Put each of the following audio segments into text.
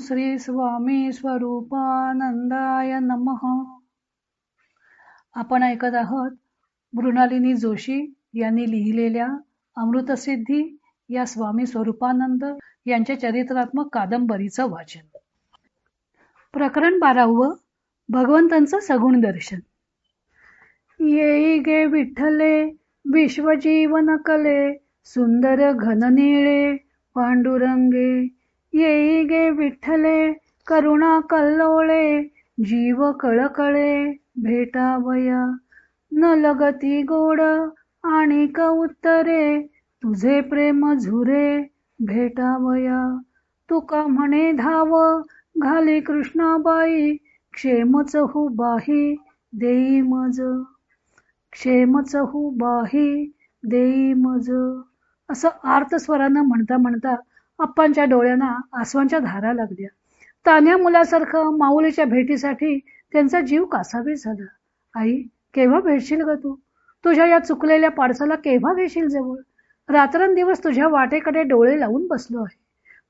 श्री स्वामी स्वरूपानंदाय नम. आपण ऐकत आहोत मृणालिनी जोशी यांनी लिहिलेल्या अमृतसिद्धी या स्वामी स्वरूपानंद यांच्या चरित्रात्मक कादंबरीचं वाचन. प्रकरण बारावं भगवंतांचं सगुण दर्शन. येई गे विठ्ठले विश्वजीवन कले सुंदर घननिळे पांडुरंगे येई गे विठ्ठले करुणा कल्लोळे जीव कळकळे भेटावया. न लगती गोड आणि क उत्तरे तुझे प्रेम झुरे भेटावया. तुका म्हणे धाव घाली कृष्णाबाई क्षेमच हु बाही देई मज. क्षेमच हु बाही देई मज. असं आर्त स्वरानं म्हणता म्हणता अप्पांच्या डोळ्यांना आसवांच्या धारा लागल्या. तान्या मुलासारखं माऊलीच्या भेटीसाठी त्यांचा जीव कासावी झाला. आई केव्हा भेटशील ग तू? तुझ्या या चुकलेल्या पाडसाला केव्हा घेशील जवळ? रात्रंदिवस तुझ्या वाटेकडे डोळे लावून बसलो आहे.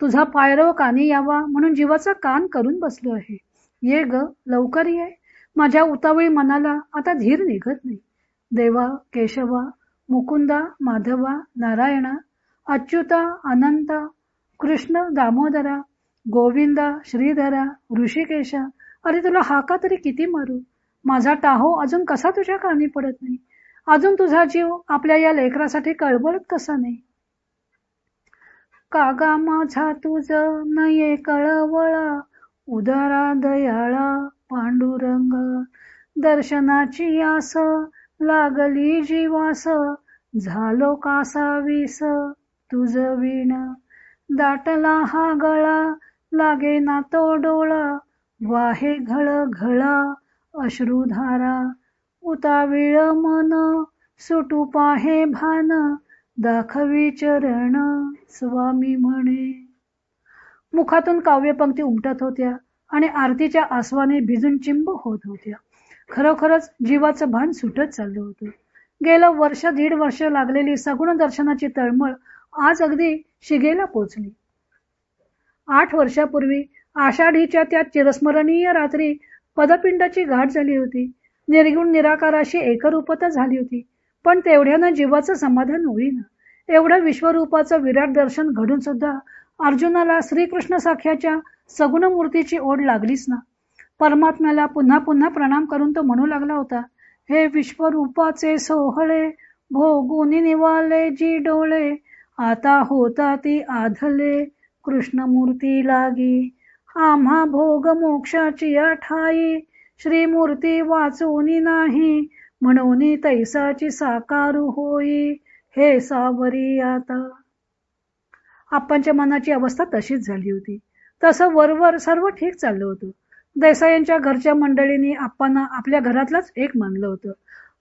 तुझा पायरव कानी यावा म्हणून जीवाचा कान करून बसलो आहे. ये ग लवकर ये. माझ्या उतावळी मनाला आता धीर निघत नाही. देवा केशवा मुकुंदा माधवा नारायणा अच्युता अनंता कृष्ण दामोदरा गोविंदा श्रीधरा ऋषिकेशा अरे तुला हाका तरी किती मारू? माझा टाहो अजून कसा तुझ्या कानी पडत नाही? अजून तुझा जीव आपल्या या लेकरासाठी कळबळत कसा नाही? कागा माझा तुझ नये कळवळा उदारा दयाळा पांडुरंग. दर्शनाची आस लागली जीवास झालो कासावीस तुझ विण. दाटला हा गळा लागे ना तो डोळा वाहे घळ घळा अश्रुधारा उताविळ मन सुटू पाहे भान दाखवी चरण स्वामी म्हणे मुखातून काव्यपंक्ती उमटत होत्या आणि आरतीच्या आसवाने भिजून चिंब होत होत्या खरोखरच जीवाचं भान सुटत चाललं होतं गेलं वर्ष दीड वर्ष लागलेली सगुण दर्शनाची तळमळ आज अगदी शिगेला पोचली. आठ वर्षापूर्वी आषाढीच्या त्या चिरस्मरणीय रात्री पदपिंडाची घाट झाली होती. निर्गुण निराकाराशी एकरूपता झाली होती. पण तेवढ्यानं जीवाचं समाधान होईना. एवढं विश्वरूपाचं विराट दर्शन घडून सुद्धा अर्जुनाला श्रीकृष्ण साख्याच्या सगुण मूर्तीची ओढ लागलीच ना. परमात्म्याला पुन्हा पुन्हा प्रणाम करून तो म्हणू लागला होता हे विश्वरूपाचे सोहळे भोगुनी निवाले जी डोळे आता होता ती आधले कृष्णमूर्ती लागी. आम्हा भोग मोक्षाची ठाई श्रीमूर्ती वाचोनी नाही म्हणून तैसाची साकारू होई हे सावरी आता. आप्पांच्या मनाची अवस्था तशीच झाली होती. तसं वरवर सर्व ठीक चाललं होतं. देसायांच्या घरच्या मंडळींनी आप्पांना आपल्या घरातलंच एक मानलं होतं.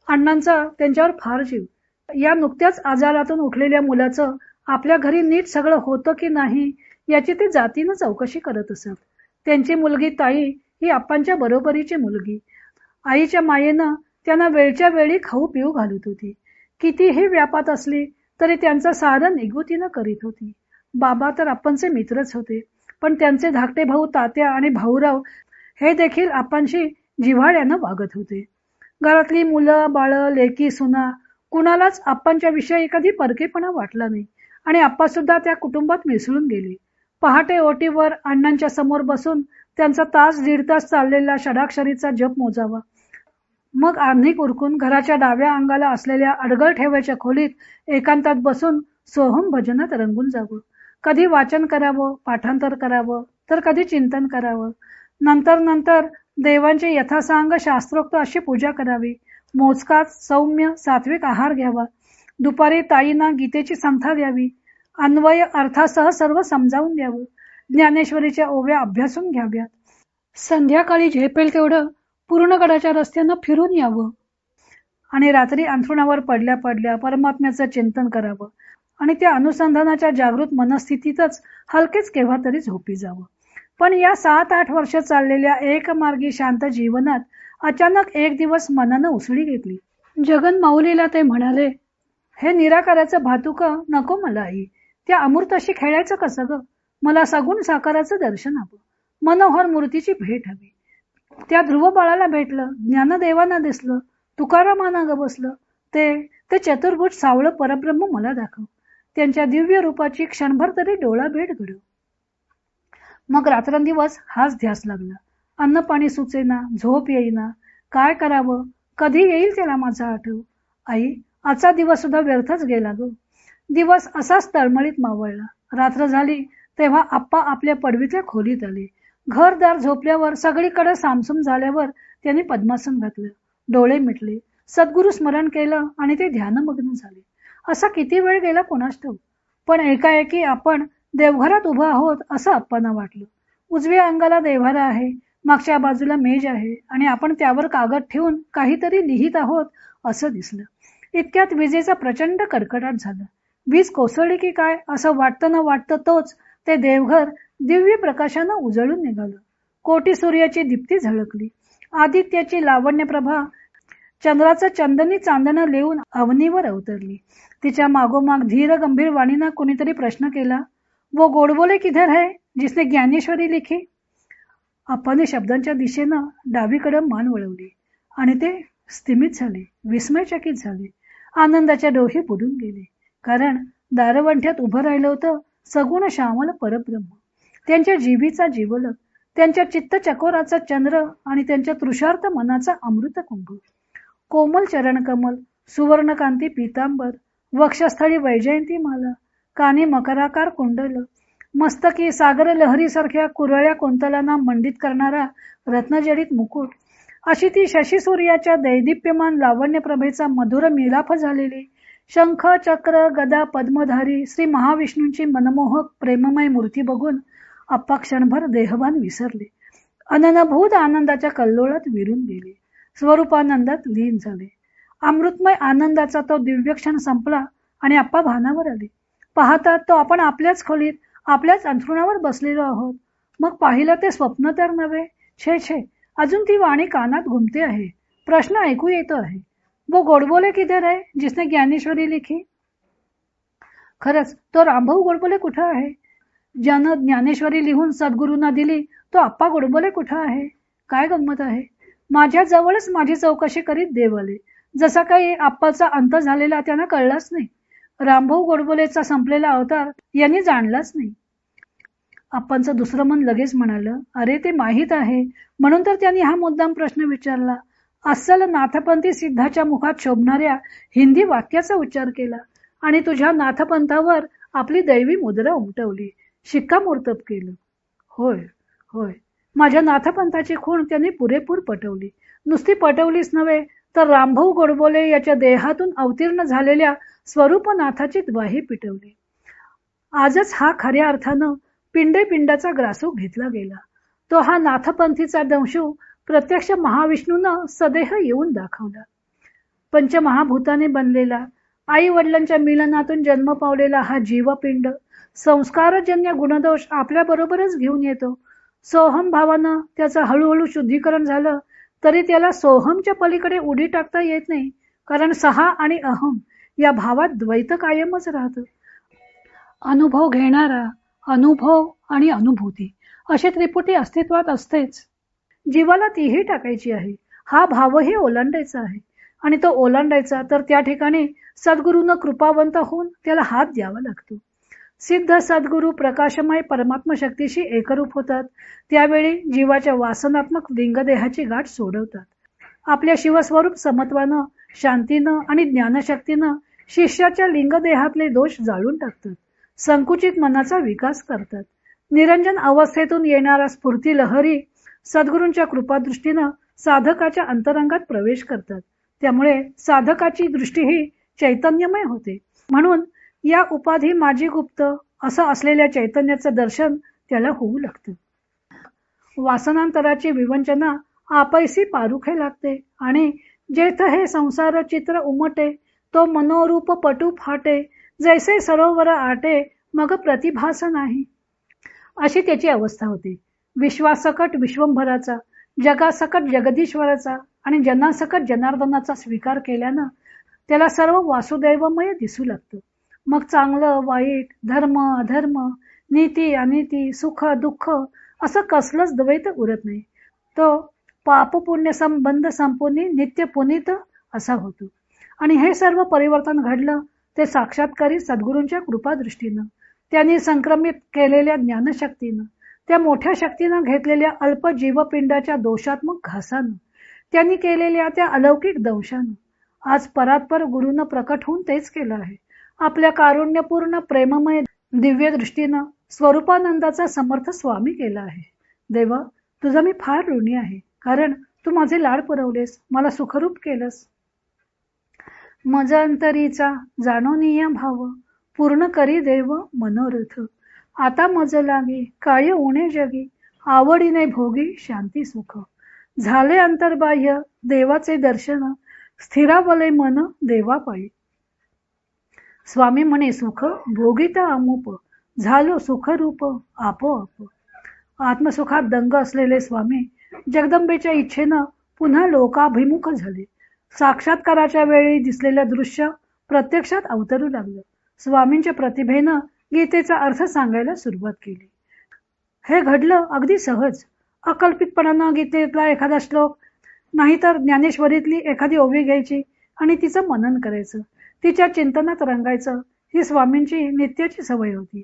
अण्णांचा त्यांच्यावर फार जीव. या नुकत्याच आजारातून उठलेल्या मुलाचं आपल्या घरी नीट सगळं होतं की नाही याची ते जातीनं चौकशी करत असत. त्यांची मुलगी ताई ही आप्पांच्या बरोबरीची मुलगी. आईच्या मायेनं त्यांना वेळच्या वेळी खाऊ पिऊ घालत होती. कितीही व्यापात असली तरी त्यांचं साधन निगुतीनं करीत होती. बाबा तर आपणचे मित्रच होते पण त्यांचे धाकटे भाऊ तात्या आणि भाऊराव हे देखील आपणशी जिव्हाळ्यानं वागत होते. घरातली मुलं बाळ लेकी सुना कुणालाच आप्पांच्या विषयी कधी परकेपणा वाटला नाही. आणि आप्पा सुद्धा त्या कुटुंबात मिसळून गेले. पहाटे ओटीवर अण्णांच्या समोर बसून त्यांचा तास दीड तास चाललेला षडाक्षरीचा जप मोजावा. मग आर्निक उरकून घराच्या डाव्या अंगाला असलेल्या अडगळ ठेवायच्या खोलीत एकांतात बसून सोहम भजनात रंगून जावं. कधी वाचन करावं पाठांतर करावं तर कधी चिंतन करावं. नंतर नंतर देवांची यथासांग शास्त्रोक्त अशी पूजा करावी. मोजकाच सौम्य सात्विक आहार घ्यावा. दुपारी ताईंना गीतेची संथा द्यावी. अन्वय अर्थासह सर्व समजावून द्यावं. ज्ञानेश्वरीच्या ओव्या अभ्यासून घ्याव्यात. संध्याकाळी झेपेल तेवढं पूर्णगडाच्या रस्त्यानं फिरून यावं. आणि रात्री अंथरुणावर पडल्या पडल्या परमात्म्याचं चिंतन करावं. आणि त्या अनुसंधानाच्या जागृत मनस्थितीतच हलकेच केव्हा तरी झोपी जावं. पण या सात आठ वर्ष चाललेल्या एकमार्गी शांत जीवनात अचानक एक दिवस मनानं उसळी घेतली. जगन माऊलीला ते म्हणाले हे निराकाराचं भातुक नको मला आई. त्या अमृताशी खेळायचं कसं ग? मला सगुण साकाराचं दर्शन हवं. मनोहर मूर्तीची भेट हवी. त्या ध्रुव बाळाला भेटलं ज्ञानदेवांना दिसलं तुकारामाना ग बसलं. ते ते चतुर्भुज सावळं परब्रह्म मला दाखव. त्यांच्या दिव्य रूपाची क्षणभर तरी डोळा भेट घडव. मग रात्रंदिवस हाच ध्यास लागला. अन्न पाणी सुचेना झोप येईना. काय करावं? कधी येईल त्याला माझा आठव? आई आजचा दिवस सुद्धा व्यर्थच गेला ग. दिवस असाच तळमळीत मावळला. रात्र झाली तेव्हा आप्पा आपल्या पडवीतल्या खोलीत आले. घरदार झोपल्यावर सगळीकडे सामसूम झाल्यावर त्यांनी पद्मासन घातलं. डोळे मिटले. सद्गुरु स्मरण केलं आणि ते ध्यानमग्न झाले. असा किती वेळ गेला कोणास ठाऊ पण एकाएकी आपण देवघरात उभं आहोत असं आप्पांना वाटलं. उजव्या अंगाला देव्हारा आहे. मागच्या बाजूला मेज आहे आणि आपण त्यावर कागद ठेवून काहीतरी लिहित आहोत असं दिसलं. इतक्यात विजेचा प्रचंड कडकडाट झाला. वीज कोसळली की काय असं वाटतं न वाटतं तोच ते देवघर दिव्य प्रकाशानं उजळून निघालं. कोटी सूर्याची दीप्ती झळकली. आदित्याची लावण्य प्रभा चंद्राचं चंदनी चांदणं लिहून अवनीवर अवतरली. तिच्या मागोमाग धीर गंभीर वाणीनं कुणीतरी प्रश्न केला वो गोडबोले किधर है जिसने ज्ञानेश्वरी लिखी? आपण शब्दांच्या दिशेनं डावीकडे मान वळवली आणि ते स्थिमित झाले विस्मयचकित झाले. आनंदाच्या डोहे बुडून गेले. कारण दारवंठ्यात उभं राहिलं होतं सगुण श्यामल परब्रह्म. त्यांच्या जीवीचा जीवलक त्यांच्या चित्त चकोराचा चंद्र आणि त्यांच्या तृषार्थ मनाचा अमृत कुंभ. कोमल चरणकमल सुवर्णकांती पीतांबर वक्षस्थळी वैजयंती माला कानी मकराकार कुंडल मस्तकी सागर लहरीसारख्या कुरळ्या कोंतलांना मंडित करणारा रत्नजडित मुकुट. अशी ती शशी सूर्याच्या दैदिप्यमान लावण्य प्रभेचा मधुर मिलाफ झालेली शंख चक्र गदा पद्मधारी श्री महाविष्णूंची मनमोहक प्रेममय मूर्ती बघून आप्पा क्षणभर देहभान विसरले. अननभूत आनंदाच्या कल्लोळात विरून गेले. स्वरूपानंदात लीन झाले. अमृतमय आनंदाचा तो दिव्य क्षण संपला आणि आप्पा भानावर आले. पाहतात तो आपण आपल्याच खोलीत आपल्याच अंथरुणावर बसलेलो आहोत. मग पाहिलं ते स्वप्न तर नव्हे. छे छे. अजून ती वाणी कानात घुमते आहे. प्रश्न ऐकू येतो आहे. वो गोडबोले किधर आहे? जिसने ज्ञानेश्वरी लिखी. खरंच तो रामभाऊ गोडबोले कुठं आहे? ज्यानं ज्ञानेश्वरी लिहून सद्गुरूंना दिली तो आप्पा गोडबोले कुठं आहे? काय गंमत आहे? माझ्या जवळच माझी चौकशी करीत देव आले जसा काही आप्पाचा अंत झालेला त्यांना कळलाच नाही. रामभाऊ गोडबोलेचा संपलेला अवतार यांनी जाणलाच नाही. आप्पांचं दुसरं मन लगेच म्हणालं अरे ते माहीत आहे. म्हणून तर त्यांनी हा मुद्दाम प्रश्न विचारला. अस्सल नाथपंथी सिद्धाच्या मुखात शोभणाऱ्या हिंदी वाक्याचा उच्चार केला आणि तुझ्या नाथपंथावर आपली दैवी मुद्रा उमटवली. शिक्कामोर्तब केलं. होय होय. माझ्या नाथपंथाची खूण त्यांनी पुरेपूर पटवली. नुसती पटवलीच नव्हे तर रामभाऊ गोडबोले याच्या देहातून अवतीर्ण झालेल्या स्वरूपनाथाची द्वाही पिटवली. आजच हा खऱ्या अर्थानं पिंडे पिंडाचा ग्रासू घेतला गेला. तो हा नाथपंथीचा दंशू प्रत्यक्ष महाविष्णून सदेह येऊन दाखवला. पंचमहाभूताने बनलेला आई वडिलांच्या मिलनातून जन्म पावलेला हा जीवपिंड संस्कारजन्य गुणदोष आपल्या बरोबरच घेऊन येतो. सोहम भावानं त्याचं हळूहळू शुद्धीकरण झालं तरी त्याला सोहमच्या पलीकडे उडी टाकता येत नाही कारण सहा आणि अहम या भावात द्वैत कायमच राहतं. अनुभव घेणारा अनुभव आणि अनुभूती अशी त्रिपुटी अस्तित्वात असतेच. जीवाला तीही टाकायची आहे. हा भावही ओलांडायचा आहे. आणि तो ओलांडायचा तर त्या ठिकाणी सद्गुरूनं कृपावंत होऊन त्याला हात द्यावा लागतो. सिद्ध सद्गुरू प्रकाशमय परमात्मा शक्तीशी एकरूप होतात. त्यावेळी जीवाच्या वासनात्मक लिंगदेहाची गाठ सोडवतात. आपल्या शिवस्वरूप समत्वानं शांतीनं आणि ज्ञानशक्तीनं शिष्याच्या लिंगदेहातले दोष जाळून टाकतात. संकुचित मनाचा विकास करतात. निरंजन अवस्थेतून येणारा स्फूर्ती लहरी सद्गुरूंच्या कृपादृष्टीनं साधकाच्या अंतरंगात प्रवेश करतात. त्यामुळे साधकाची दृष्टी ही चैतन्यमय होते. म्हणून या उपाधी माझी गुप्त असं असलेल्या चैतन्याचं दर्शन त्याला होऊ लागतं. वासनांतराची विवंचना आपैसी पारुखे लागते आणि जेथ हे संसार चित्र उमटे तो मनोरूप पटू फाटे जैसे सरोवर आटे मग प्रतिभास नाही. अशी त्याची अवस्था होती. विश्वासकट विश्वंभराचा जगासकट जगदीश्वराचा आणि जनासकट जनार्दनाचा स्वीकार केल्यानं त्याला सर्व वासुदैवमय दिसू लागतं. मग चांगलं वाईट धर्म अधर्म नीती अनिती सुख दुःख असं कसलंच द्वैत उरत नाही. तो पाप पुण्य संबंध संपुनी नित्य पुनीत असा होतो. आणि हे सर्व परिवर्तन घडलं ते साक्षात्कारी सद्गुरूंच्या कृपा दृष्टीनं त्यांनी संक्रमित केलेल्या ज्ञानशक्तीनं त्या मोठ्या शक्तीनं घेतलेल्या अल्प जीवपिंडाच्या दोषात्मक घासानं त्यांनी केलेल्या त्या अलौकिक दंशानं आज परात्पर गुरुनं प्रकट होऊन तेच केलं आहे. आपल्या कारुण्यपूर्ण प्रेममय दिव्य दृष्टीनं स्वरूपानंदाचा समर्थ स्वामी केला आहे. देवा तुझा मी फार ऋणी आहे कारण तू माझे लाड पुरवलेस मला सुखरूप केलंस. मज अंतरीचा जाणोनिया भाव पूर्ण करी देव मनोरथ. आता मज लागे काळी उणे जगी आवडीने भोगी शांती सुख. झाले अंतर्बाह्य देवाचे दर्शन स्थिरावले मन देवा पायी स्वामी म्हणे सुख भोगिता अमुप झालो सुखरूप आपोआप. आत्मसुखात दंग असलेले स्वामी जगदंबेच्या इच्छेनं पुन्हा लोकाभिमुख झाले. साक्षात्काराच्या वेळी दिसलेलं दृश्य प्रत्यक्षात अवतरू लागलं. स्वामींच्या प्रतिभेनं गीतेचा अर्थ सांगायला सुरुवात केली. हे घडलं अगदी सहज. अकल्पितपणानं गीतेतला एखादा श्लोक नाहीतर ज्ञानेश्वरीतली एखादी ओवी घ्यायची आणि तिचं मनन करायचं. तिच्या चिंतनात रंगायचं ही स्वामींची नित्याची सवय होती.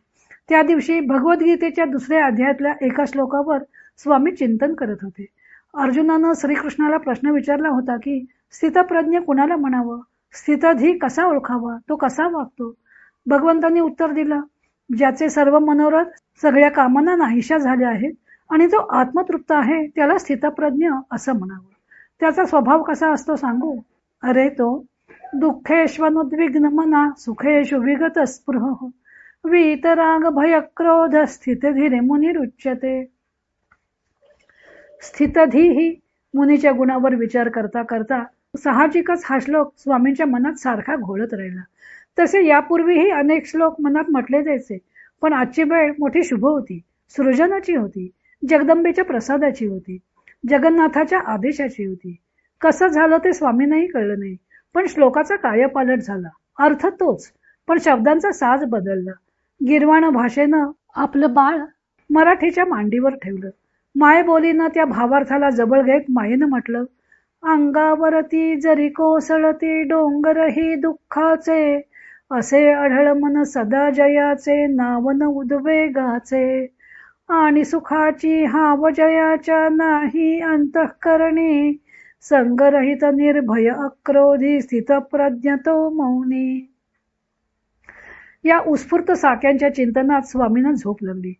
त्या दिवशी भगवद्गीतेच्या दुसऱ्या अध्यायातल्या एका श्लोकावर स्वामी चिंतन करत होते. अर्जुनानं श्रीकृष्णाला प्रश्न विचारला होता की स्थितप्रज्ञ कुणाला म्हणावं? स्थितधी कसा ओळखावा? तो कसा वागतो? भगवंतांनी उत्तर दिलं ज्याचे सर्व मनोरथ सगळ्या कामांना नाहीशा झाल्या आहेत आणि जो आत्मतृप्त आहे त्याला स्थितप्रज्ञ असं म्हणावं. त्याचा स्वभाव कसा असतो सांगू? अरे तो दुःखेश्वनुद्विग्न मना सुखेशु विगत स्पृह वीतराग भय क्रोध स्थितधीरे मुनिरुच्यते. स्थितधी ही मुनीच्या गुणावर विचार करता करता साहजिकच हा श्लोक स्वामींच्या मनात सारखा घोळत राहिला. तसे यापूर्वीही अनेक श्लोक मनात म्हटले जायचे पण आजची वेळ मोठी शुभ होती सृजनाची होती जगदंबेच्या प्रसादाची होती जगन्नाथाच्या आदेशाची होती. कसं झालं ते स्वामींनाही कळलं नाही पण श्लोकाचा कायपालट झाला. अर्थ तोच पण शब्दांचा साज बदलला. गिरवाण भाषेनं आपलं बाळ मराठीच्या मांडीवर ठेवलं. माय बोलीनं त्या भावार्थाला जवळ घेत मायेनं म्हटलं अंगावरती जरी कोसळती डोंगरही दुःखाचे असे अढळ मन सदा जयाचे नावन उद्वेगाचे आणि सुखाची हाव जयाच्या नाही अंतःकरणी संगरहित निर्भय अक्रोधी स्थित प्रज्ञतो मौनी. या उत्स्फूर्त साक्यांच्या चिंतनात स्वामीनं झोप लागली.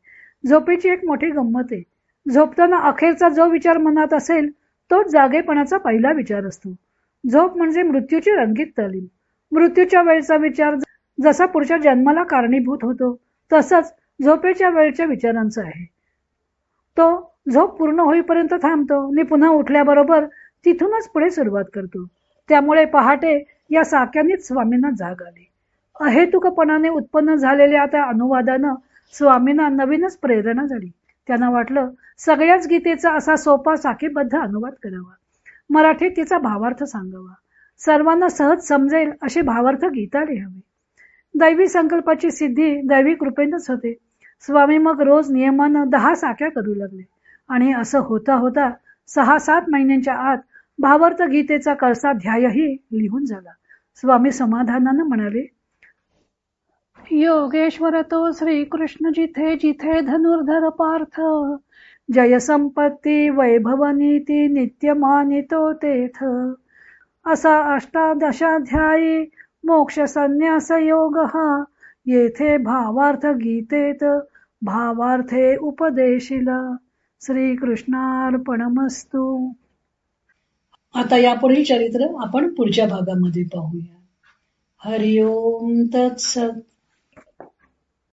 झोपेची एक मोठी गंमत आहे. झोपताना अखेरचा जो विचार मनात असेल तोच जागेपणाचा पहिला विचार असतो. झोप म्हणजे मृत्यूची रंगीत तालीम. मृत्यूच्या वेळचा विचार जसा पुढच्या जन्माला कारणीभूत होतो तसाच झोपेच्या वेळच्या विचारांचा आहे. तो झोप पूर्ण होईपर्यंत थांबतो आणि पुन्हा उठल्याबरोबर तिथूनच पुढे सुरुवात करतो. त्यामुळे पहाटे या साक्यानेच स्वामींना जाग आली. अहेतुकपणाने उत्पन्न झालेल्या त्या अनुवादानं स्वामींना नवीनच प्रेरणा झाली. त्यांना वाटलं सगळ्याच गीतेचा असा सोपा साखीबद्ध अनुवाद करावा. मराठीत तिचा भावार्थ सांगावा. सर्वांना सहज समजेल असे भावार्थ गीता लिहावे. दैवी संकल्पाची सिद्धी दैवी कृपेनच होते. स्वामी मग रोज नियमानं दहा साख्या करू लागले. आणि असं होता होता सहा सात महिन्यांच्या आत भावार्थ गीतेचा कळसा ध्यायही लिहून झाला. स्वामी समाधानानं म्हणाले योगेश्वर तो श्रीकृष्ण जिथे जिथे धनुर्धर पार्थ जय संपत्ती वैभव नीती नित्य मानितो तेथ। असा अष्टादशाध्यायी मोक्ष संन्यास योग हा येथे भावार्थ गीतेत भावार्थे उपदेशिला। श्रीकृष्णार्पणमस्तू। आता यापुढील चरित्र आपण पुढच्या भागामध्ये पाहूया। हरिओम तत्सत।